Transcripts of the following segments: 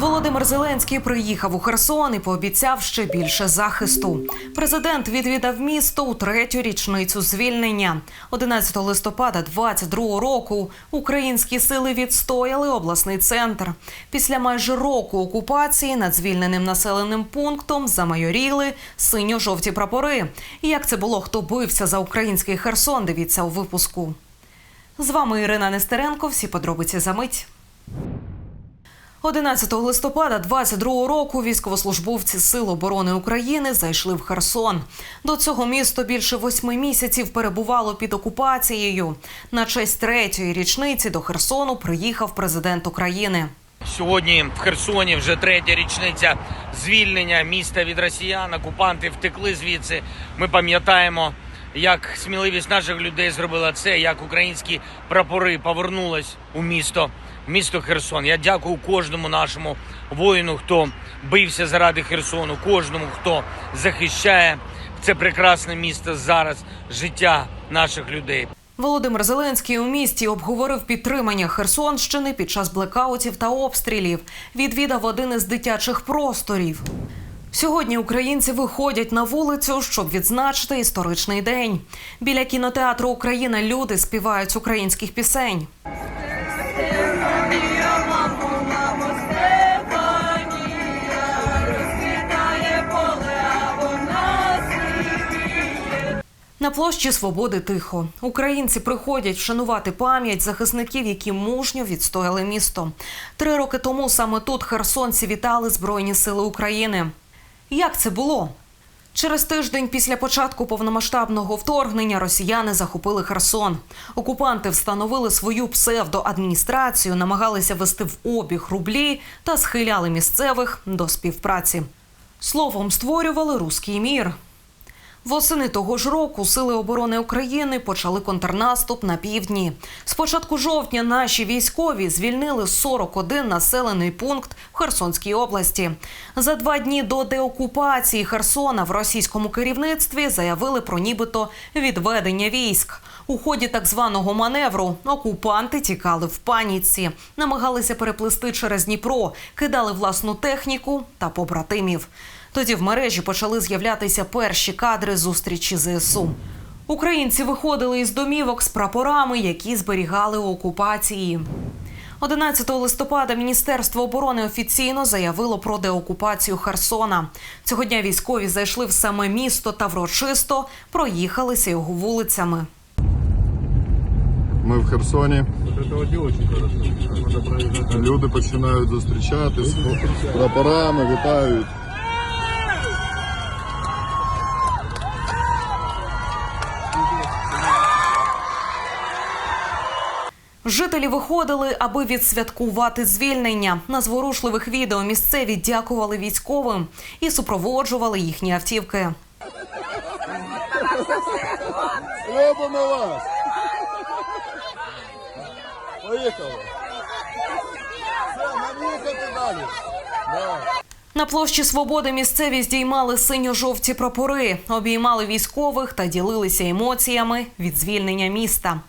Володимир Зеленський приїхав у Херсон і пообіцяв ще більше захисту. Президент відвідав місто у третю річницю звільнення. 11 листопада 22 року українські сили відстояли обласний центр. Після майже року окупації над звільненим населеним пунктом замайоріли синьо-жовті прапори. І як це було, хто бився за український Херсон? Дивіться у випуску. З вами Ірина Нестеренко. Всі подробиці за мить. 11 листопада 22 року військовослужбовці Сил оборони України зайшли в Херсон. До цього місто більше восьми місяців перебувало під окупацією. На честь третьої річниці до Херсону приїхав президент України. Сьогодні в Херсоні вже третя річниця звільнення міста від росіян. Окупанти втекли звідси. Ми пам'ятаємо, як сміливість наших людей зробила це, як українські прапори повернулись у місто, місто Херсон. Я дякую кожному нашому воїну, хто бився заради Херсону, кожному, хто захищає це прекрасне місто зараз, життя наших людей. Володимир Зеленський у місті обговорив підтримання Херсонщини під час блекаутів та обстрілів. Відвідав один із дитячих просторів. Сьогодні українці виходять на вулицю, щоб відзначити історичний день. Біля кінотеатру Україна люди співають українських пісень. На площі Свободи тихо. Українці приходять вшанувати пам'ять захисників, які мужньо відстояли місто. Три роки тому саме тут херсонці вітали Збройні Сили України. Як це було? Через тиждень після початку повномасштабного вторгнення росіяни захопили Херсон. Окупанти встановили свою псевдоадміністрацію, намагалися вести в обіг рублі та схиляли місцевих до співпраці. Словом, створювали руський мір. Восени того ж року Сили оборони України почали контрнаступ на півдні. З початку жовтня наші військові звільнили 41 населений пункт в Херсонській області. За два дні до деокупації Херсона в російському керівництві заявили про нібито відведення військ. У ході так званого маневру окупанти тікали в паніці, намагалися переплисти через Дніпро, кидали власну техніку та побратимів. Тоді в мережі почали з'являтися перші кадри зустрічі ЗСУ. Українці виходили із домівок з прапорами, які зберігали у окупації. 11 листопада Міністерство оборони офіційно заявило про деокупацію Херсона. Цього дня військові зайшли в саме місто та врочисто проїхалися його вулицями. Ми в Херсоні. Люди починають зустрічатись з прапорами, вітають. Жителі виходили, аби відсвяткувати звільнення. На зворушливих відео місцеві дякували військовим і супроводжували їхні автівки. Любимо вас! Поїхали! Все, далі! На площі Свободи місцеві здіймали синьо-жовті прапори, обіймали військових та ділилися емоціями від звільнення міста.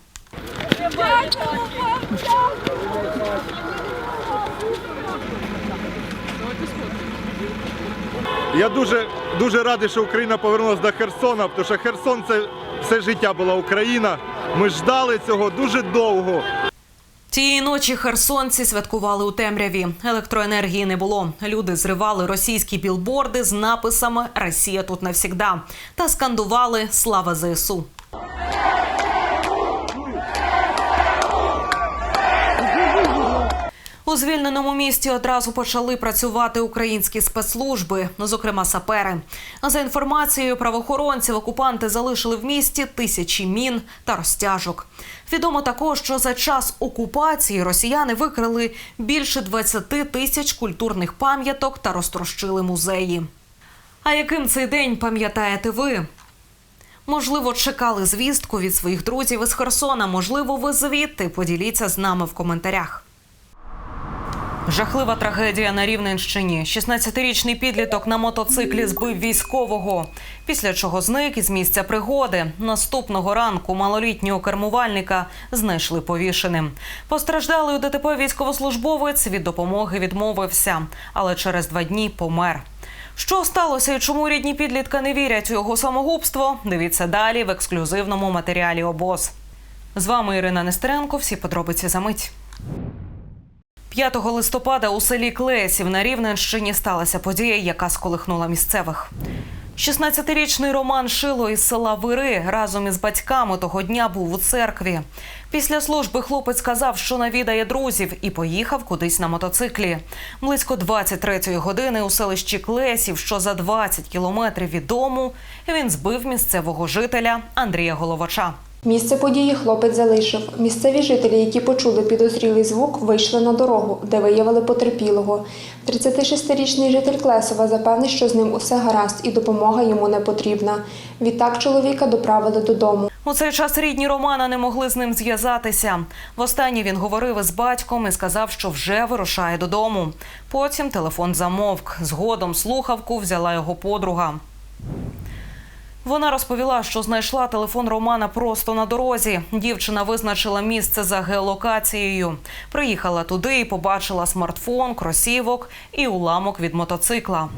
Я дуже дуже радий, що Україна повернулася до Херсона, тому що Херсон це все життя була Україна. Ми ждали цього дуже довго. Цієї ночі херсонці святкували у темряві. Електроенергії не було. Люди зривали російські білборди з написами Росія тут навсігда та скандували Слава ЗСУ. У звільненому місті одразу почали працювати українські спецслужби, ну, зокрема сапери. За інформацією правоохоронців, окупанти залишили в місті тисячі мін та розтяжок. Відомо також, що за час окупації росіяни викрили більше 20 тисяч культурних пам'яток та розтрощили музеї. А яким цей день пам'ятаєте ви? Можливо, чекали звістку від своїх друзів із Херсона. Можливо, ви звідти поділіться з нами в коментарях. Жахлива трагедія на Рівненщині. 16-річний підліток на мотоциклі збив військового, після чого зник із місця пригоди. Наступного ранку малолітнього кермувальника знайшли повішеним. Постраждалий у ДТП військовослужбовець від допомоги відмовився, але через два дні помер. Що сталося і чому рідні підлітка не вірять у його самогубство? Дивіться далі в ексклюзивному матеріалі обоз. З вами Ірина Нестеренко. Всі подробиці за мить. 5 листопада у селі Клесів на Рівненщині сталася подія, яка сколихнула місцевих. 16-річний Роман Шило із села Вири разом із батьками того дня був у церкві. Після служби хлопець сказав, що навідає друзів, і поїхав кудись на мотоциклі. Близько 23-ї години у селищі Клесів, що за 20 кілометрів від дому, він збив місцевого жителя Андрія Головача. Місце події хлопець залишив. Місцеві жителі, які почули підозрілий звук, вийшли на дорогу, де виявили потерпілого. 36-річний житель Клесова запевнив, що з ним усе гаразд і допомога йому не потрібна. Відтак чоловіка доправили додому. У цей час рідні Романа не могли з ним зв'язатися. Востаннє він говорив із батьком і сказав, що вже вирушає додому. Потім телефон замовк. Згодом слухавку взяла його подруга. Вона розповіла, що знайшла телефон Романа просто на дорозі. Дівчина визначила місце за геолокацією. Приїхала туди і побачила смартфон, кросівок і уламок від мотоцикла.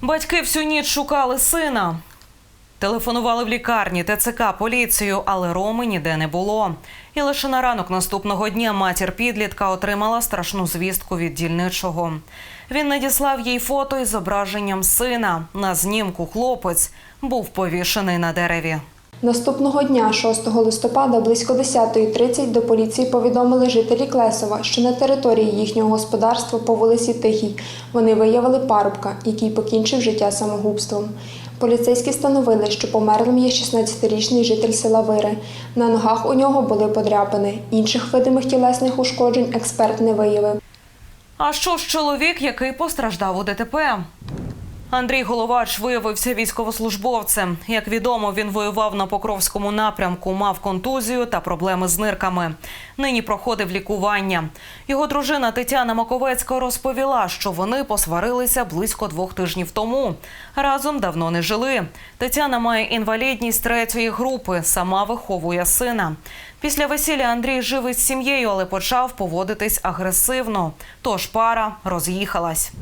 Батьки всю ніч шукали сина. Телефонували в лікарні, ТЦК, поліцію, але Роми ніде не було. І лише на ранок наступного дня матір підлітка отримала страшну звістку від дільничого. Він надіслав їй фото із зображенням сина. На знімку хлопець був повішений на дереві. Наступного дня, 6 листопада, близько 10.30 до поліції повідомили жителі Клесова, що на території їхнього господарства по вулиці Тихій вони виявили парубка, який покінчив життя самогубством. Поліцейські встановили, що померлим є 16-річний житель села Вири. На ногах у нього були подряпини. Інших видимих тілесних ушкоджень експерт не виявив. А що ж чоловік, який постраждав у ДТП? Андрій Головач виявився військовослужбовцем. Як відомо, він воював на Покровському напрямку, мав контузію та проблеми з нирками. Нині проходив лікування. Його дружина Тетяна Маковецька розповіла, що вони посварилися близько двох тижнів тому. Разом давно не жили. Тетяна має інвалідність третьої групи, сама виховує сина. Після весілля Андрій жив із сім'єю, але почав поводитись агресивно. Тож пара роз'їхалась.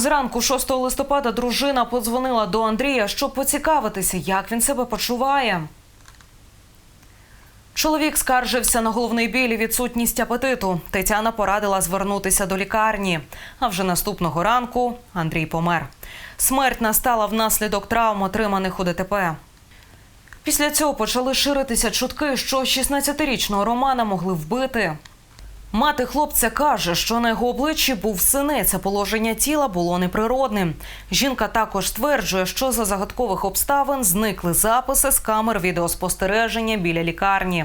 Зранку 6 листопада дружина подзвонила до Андрія, щоб поцікавитися, як він себе почуває. Чоловік скаржився на головний біль і відсутність апетиту. Тетяна порадила звернутися до лікарні. А вже наступного ранку Андрій помер. Смерть настала внаслідок травм, отриманих у ДТП. Після цього почали ширитися чутки, що 16-річного Романа могли вбити. Мати хлопця каже, що на його обличчі був синець, а положення тіла було неприродним. Жінка також стверджує, що за загадкових обставин зникли записи з камер відеоспостереження біля лікарні.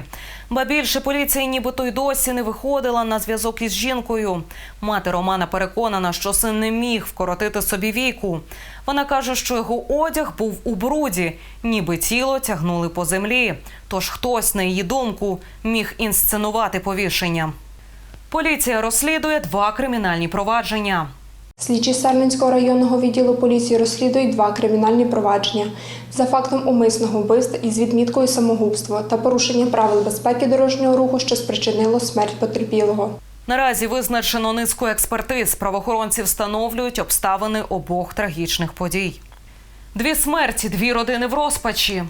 Ба більше поліція нібито й досі не виходила на зв'язок із жінкою. Мати Романа переконана, що син не міг вкоротити собі віку. Вона каже, що його одяг був у бруді, ніби тіло тягнули по землі. Тож хтось, на її думку, міг інсценувати повішення. Поліція розслідує два кримінальні провадження. Слідчі Сарненського районного відділу поліції розслідують два кримінальні провадження за фактом умисного вбивства із відміткою самогубства та порушення правил безпеки дорожнього руху, що спричинило смерть потерпілого. Наразі визначено низку експертиз. Правоохоронці встановлюють обставини обох трагічних подій. Дві смерті, дві родини в розпачі.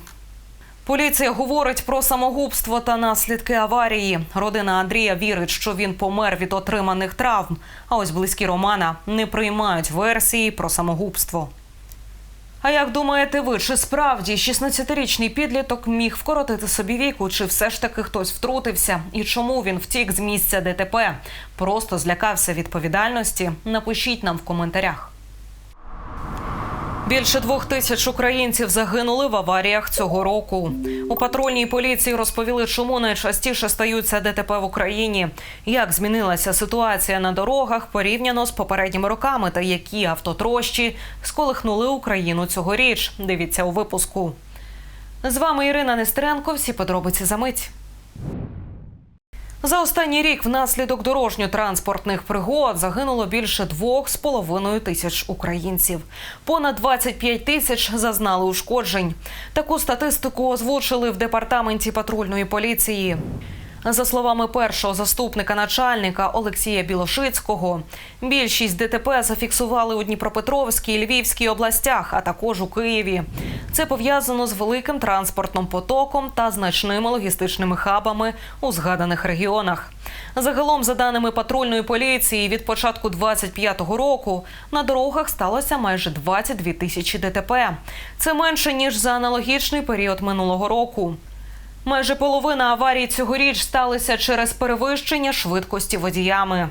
Поліція говорить про самогубство та наслідки аварії. Родина Андрія вірить, що він помер від отриманих травм. А ось близькі Романа не приймають версії про самогубство. А як думаєте ви, чи справді 16-річний підліток міг вкоротити собі віку, чи все ж таки хтось втрутився? І чому він втік з місця ДТП? Просто злякався відповідальності? Напишіть нам в коментарях. Більше двох тисяч українців загинули в аваріях цього року. У патрульній поліції розповіли, чому найчастіше стаються ДТП в Україні, як змінилася ситуація на дорогах порівняно з попередніми роками, та які автотрощі сколихнули Україну цьогоріч. Дивіться у випуску. З вами Ірина Нестеренко. Всі подробиці за мить. За останній рік внаслідок дорожньо-транспортних пригод загинуло більше двох з половиною тисяч українців. Понад 25 тисяч зазнали ушкоджень. Таку статистику озвучили в департаменті патрульної поліції. За словами першого заступника начальника Олексія Білошицького, більшість ДТП зафіксували у Дніпропетровській і Львівській областях, а також у Києві. Це пов'язано з великим транспортним потоком та значними логістичними хабами у згаданих регіонах. Загалом, за даними патрульної поліції, від початку 25-го року на дорогах сталося майже 22 тисячі ДТП. Це менше ніж за аналогічний період минулого року. Майже половина аварій цьогоріч сталися через перевищення швидкості водіями.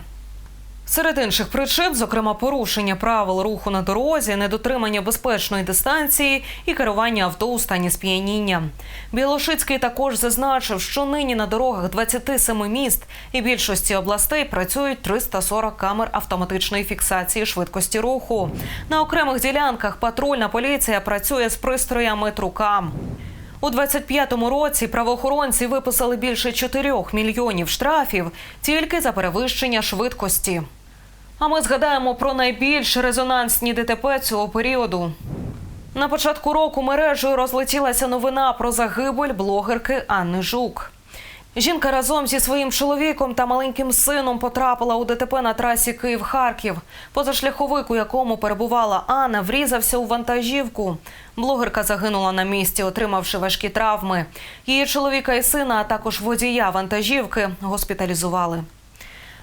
Серед інших причин, зокрема, порушення правил руху на дорозі, недотримання безпечної дистанції і керування авто у стані сп'яніння. Білошицький також зазначив, що нині на дорогах 27 міст і більшості областей працюють 340 камер автоматичної фіксації швидкості руху. На окремих ділянках патрульна поліція працює з пристроями трукам. У 25-му році правоохоронці виписали більше 4 мільйонів штрафів тільки за перевищення швидкості. А ми згадаємо про найбільш резонансні ДТП цього періоду. На початку року мережею розлетілася новина про загибель блогерки Анни Жук. Жінка разом зі своїм чоловіком та маленьким сином потрапила у ДТП на трасі Київ-Харків. Позашляховик, у якому перебувала Анна, врізався у вантажівку. Блогерка загинула на місці, отримавши важкі травми. Її чоловіка і сина, а також водія вантажівки, госпіталізували.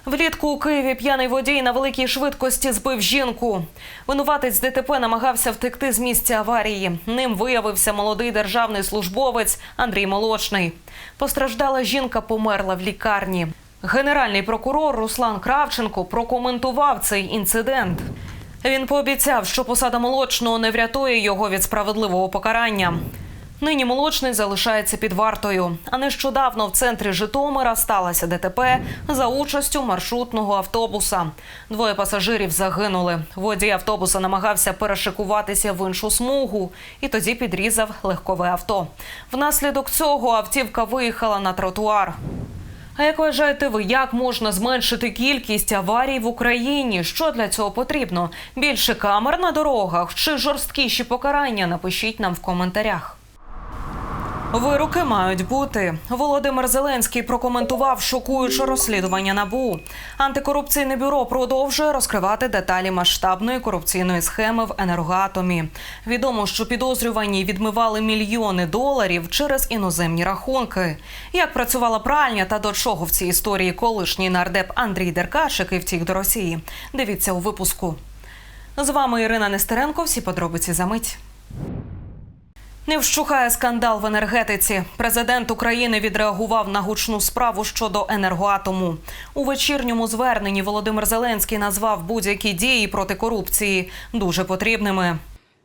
Влітку у Києві п'яний водій на великій швидкості збив жінку. Винуватець ДТП намагався втекти з місця аварії. Ним виявився молодий державний службовець Андрій Молочний. Постраждала жінка померла в лікарні. Генеральний прокурор Руслан Кравченко прокоментував цей інцидент. Він пообіцяв, що посада молочного не врятує його від справедливого покарання. Нині молочний залишається під вартою. А нещодавно в центрі Житомира сталося ДТП за участю маршрутного автобуса. Двоє пасажирів загинули. Водій автобуса намагався перешикуватися в іншу смугу і тоді підрізав легкове авто. Внаслідок цього автівка виїхала на тротуар. А як вважаєте ви, як можна зменшити кількість аварій в Україні? Що для цього потрібно? Більше камер на дорогах чи жорсткіші покарання? Напишіть нам в коментарях. Вироки мають бути. Володимир Зеленський прокоментував шокуюче розслідування набу. Антикорупційне бюро продовжує розкривати деталі масштабної корупційної схеми в енергоатомі. Відомо, що підозрювані відмивали мільйони доларів через іноземні рахунки. Як працювала пральня та до чого в цій історії колишній нардеп Андрій Деркач, який втік до Росії? Дивіться у випуску. З вами Ірина Нестеренко. Всі подробиці за мить. Не вщухає скандал в енергетиці. Президент України відреагував на гучну справу щодо енергоатому. У вечірньому зверненні Володимир Зеленський назвав будь-які дії проти корупції дуже потрібними.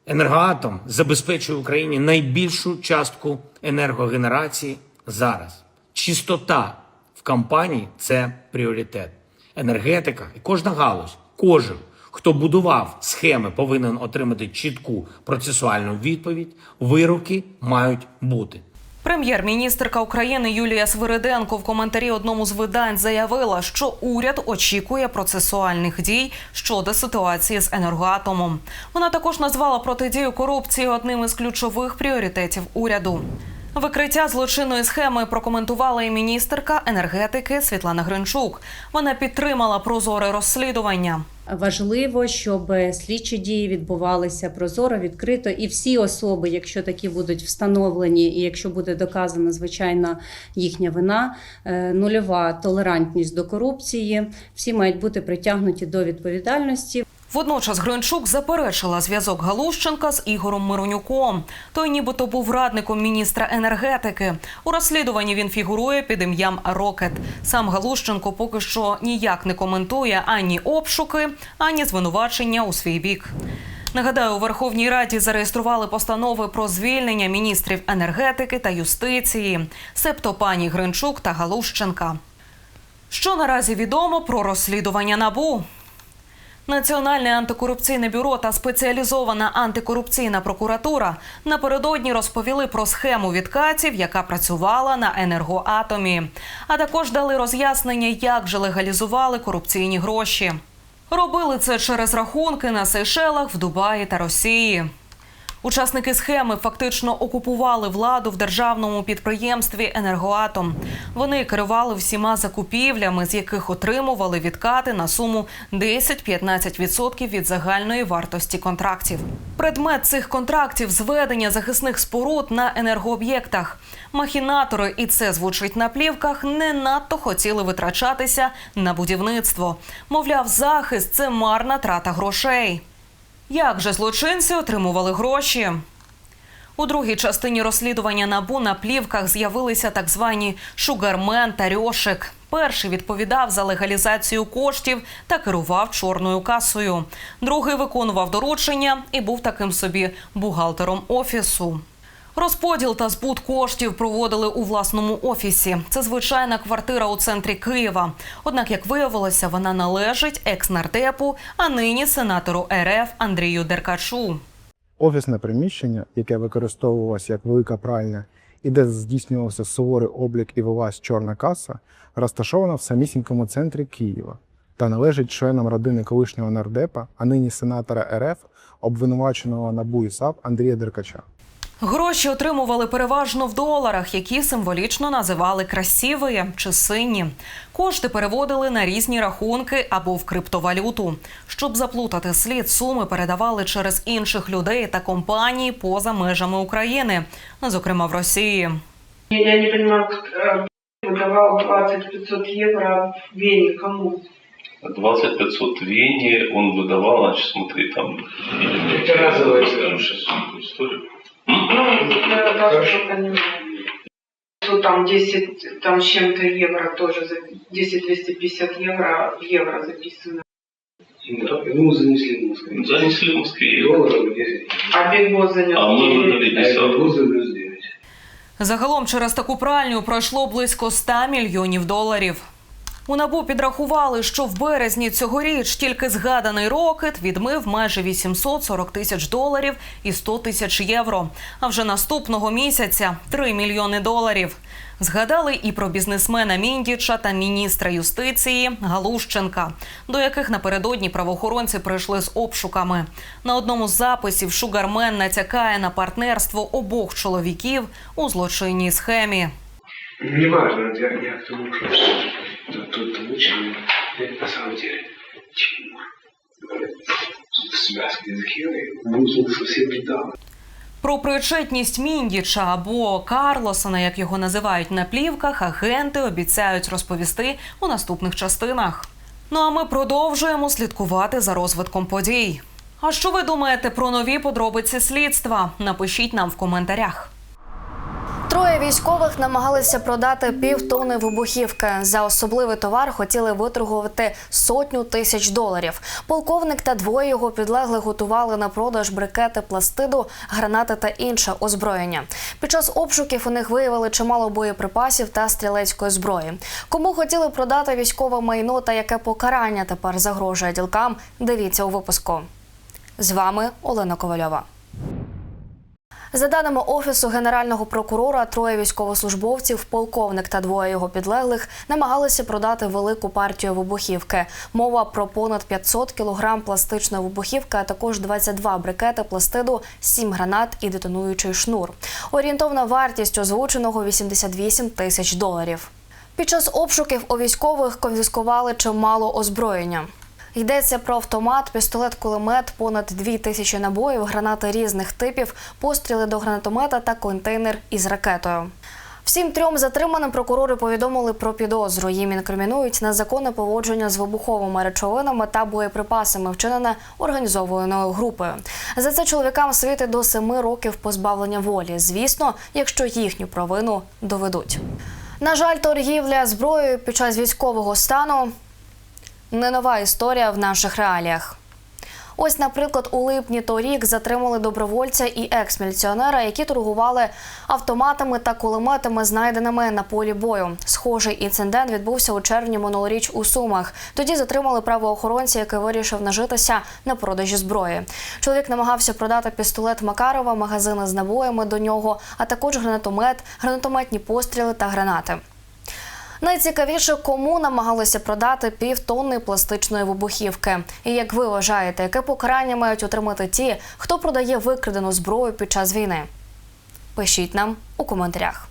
Енергоатом забезпечує Україні найбільшу частку енергогенерації зараз. Чистота в компанії це пріоритет. Енергетика і кожна галузь, кожен, хто будував схеми, повинен отримати чітку процесуальну відповідь. Вироки мають бути. Прем'єр-міністрка України Юлія Свириденко в коментарі одному з видань заявила, що уряд очікує процесуальних дій щодо ситуації з енергоатомом. Вона також назвала протидію корупції одним із ключових пріоритетів уряду. Викриття злочинної схеми прокоментувала і міністерка енергетики Світлана Гринчук. Вона підтримала прозоре розслідування. Важливо, щоб слідчі дії відбувалися прозоро, відкрито, і всі особи, якщо такі будуть встановлені, і якщо буде доказана звичайна їхня вина, е, нульова толерантність до корупції, всі мають бути притягнуті до відповідальності. Водночас Гринчук заперечила зв'язок Галущенка з Ігорем Миронюком. Той нібито був радником міністра енергетики. У розслідуванні він фігурує під ім'ям Рокет. Сам Галущенко поки що ніяк не коментує ані обшуки, ані звинувачення у свій бік. Нагадаю, у Верховній Раді зареєстрували постанови про звільнення міністрів енергетики та юстиції, себто пані Гринчук та Галущенка. Що наразі відомо про розслідування набу? Національне антикорупційне бюро та спеціалізована антикорупційна прокуратура напередодні розповіли про схему відкатів, яка працювала на енергоатомі, а також дали роз'яснення, як же легалізували корупційні гроші. Робили це через рахунки на Сейшелах, в Дубаї та Росії. Учасники схеми фактично окупували владу в державному підприємстві Енергоатом. Вони керували всіма закупівлями, з яких отримували відкати на суму 10-15% від загальної вартості контрактів. Предмет цих контрактів зведення захисних споруд на енергооб'єктах. Махінатори, і це звучить на плівках, не надто хотіли витрачатися на будівництво. Мовляв, захист це марна трата грошей. Як же злочинці отримували гроші? У другій частині розслідування набу на плівках з'явилися так звані шугармен та рьошик. Перший відповідав за легалізацію коштів та керував чорною касою. Другий виконував доручення і був таким собі бухгалтером офісу. Розподіл та збут коштів проводили у власному офісі. Це звичайна квартира у центрі Києва. Однак, як виявилося, вона належить екс-нардепу, а нині сенатору РФ Андрію Деркачу. Офісне приміщення, яке використовувалося як велика пральня, і де здійснювався суворий облік і велась чорна каса, розташовано в самісінькому центрі Києва та належить членам родини колишнього нардепа, а нині сенатора РФ, обвинуваченого НАБУ і САП Андрія Деркача. Гроші отримували переважно в доларах, які символічно називали красиві чи сині. Кошти переводили на різні рахунки або в криптовалюту. Щоб заплутати слід, суми передавали через інших людей та компанії поза межами України, зокрема в Росії. Я не понимаю, как э, выдавал 20-500 евро в Вене кому? 20 500 Вене он выдавал, значит, смотри, там... Разовая, скажем, сейчас историю. М? Ну, я даже понимаю. Что там 10 там с чем-то евро тоже, за 10-250 евро в евро записано. Ну, занесли в Москве. Занесли в Москве. Долларов 10. А Бигбот занял А мы денег. выдали А это десятку. грузы плюс 9. Загалом через таку пральню пройшло близько 100 мільйонів доларів. У набу підрахували, що в березні цьогоріч тільки згаданий рокет відмив майже 840 тисяч доларів і 100 тисяч євро. А вже наступного місяця 3 мільйони доларів. Згадали і про бізнесмена Міндіча та міністра юстиції Галущенка, до яких напередодні правоохоронці прийшли з обшуками. На одному з записів Шугармен натякає на партнерство обох чоловіків у злочинній схемі. Неважно, я, я к тому, что тут, тут лучше это на самом деле Тимур. Связки языки, музыку совсем недавно. Про причетність Міндіча або Карлосона, як його називають на плівках, агенти обіцяють розповісти у наступних частинах. Ну а ми продовжуємо слідкувати за розвитком подій. А що ви думаєте про нові подробиці слідства? Напишіть нам в коментарях. Троє військових намагалися продати півтони вибухівки. За особливий товар хотіли виторгувати сотню тисяч доларів. Полковник та двоє його підлеглих готували на продаж брикети пластиду, гранати та інше озброєння. Під час обшуків у них виявили чимало боєприпасів та стрілецької зброї. Кому хотіли продати військове майно та яке покарання тепер загрожує ділкам? Дивіться у випуску. З вами Олена Ковальова. За даними офісу генерального прокурора, троє військовослужбовців, полковник та двоє його підлеглих намагалися продати велику партію вибухівки. Мова про понад 500 кілограм пластичної вибухівки, а також 22 брикети пластиду, 7 гранат і детонуючий шнур. Орієнтовна вартість озвученого 88 тисяч доларів. Під час обшуків у військових конфіскували чимало озброєння. Йдеться про автомат, пістолет, кулемет, понад дві тисячі набоїв, гранати різних типів, постріли до гранатомета та контейнер із ракетою. Всім трьом затриманим прокурори повідомили про підозру. Їм інкримінують незаконне поводження з вибуховими речовинами та боєприпасами, вчинене організованою групою. За це чоловікам світить до семи років позбавлення волі. Звісно, якщо їхню провину доведуть. На жаль, торгівля зброєю під час військового стану не нова історія в наших реаліях. Ось, наприклад, у липні торік затримали добровольця і екс-міліціонера, які торгували автоматами та кулеметами, знайденими на полі бою. Схожий інцидент відбувся у червні минулоріч у Сумах. Тоді затримали правоохоронця, який вирішив нажитися на продажі зброї. Чоловік намагався продати пістолет Макарова, магазини з набоями до нього, а також гранатомет, гранатометні постріли та гранати. Найцікавіше, кому намагалися продати півтонни пластичної вибухівки. І як ви вважаєте, яке покарання мають отримати ті, хто продає викрадену зброю під час війни? Пишіть нам у коментарях.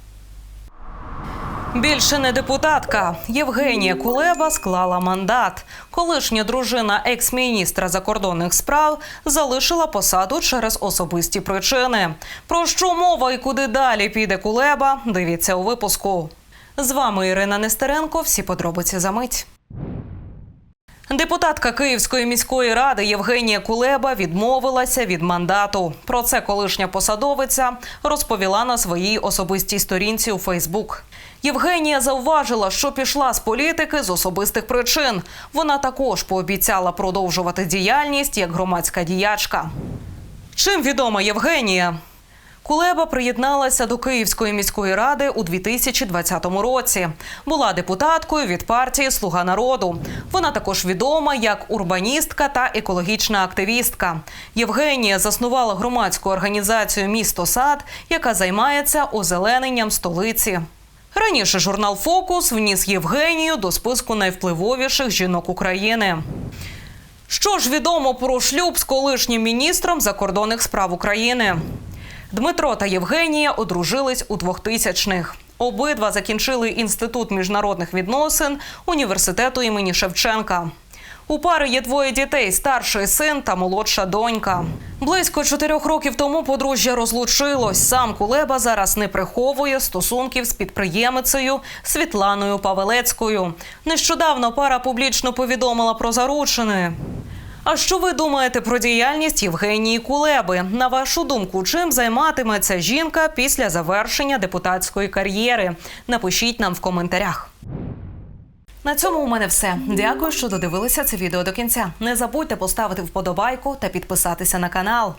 Більше не депутатка. Євгенія Кулеба склала мандат. Колишня дружина екс-міністра закордонних справ залишила посаду через особисті причини. Про що мова і куди далі піде Кулеба? Дивіться у випуску. З вами Ірина Нестеренко. Всі подробиці за мить. Депутатка Київської міської ради Євгенія Кулеба відмовилася від мандату. Про це колишня посадовиця розповіла на своїй особистій сторінці у Фейсбук. Євгенія зауважила, що пішла з політики з особистих причин. Вона також пообіцяла продовжувати діяльність як громадська діячка. Чим відома Євгенія? Кулеба приєдналася до Київської міської ради у 2020 році. Була депутаткою від партії Слуга народу. Вона також відома як урбаністка та екологічна активістка. Євгенія заснувала громадську організацію Місто Сад, яка займається озелененням столиці. Раніше журнал Фокус вніс Євгенію до списку найвпливовіших жінок України. Що ж відомо про шлюб з колишнім міністром закордонних справ України? Дмитро та Євгенія одружились у 2000-х. Обидва закінчили інститут міжнародних відносин університету імені Шевченка. У пари є двоє дітей: старший син та молодша донька. Близько чотирьох років тому подружжя розлучилось. Сам Кулеба зараз не приховує стосунків з підприємицею Світланою Павелецькою. Нещодавно пара публічно повідомила про заручини. А що ви думаєте про діяльність Євгенії Кулеби? На вашу думку, чим займатиметься жінка після завершення депутатської кар'єри? Напишіть нам в коментарях. На цьому у мене все. Дякую, що додивилися це відео до кінця. Не забудьте поставити вподобайку та підписатися на канал.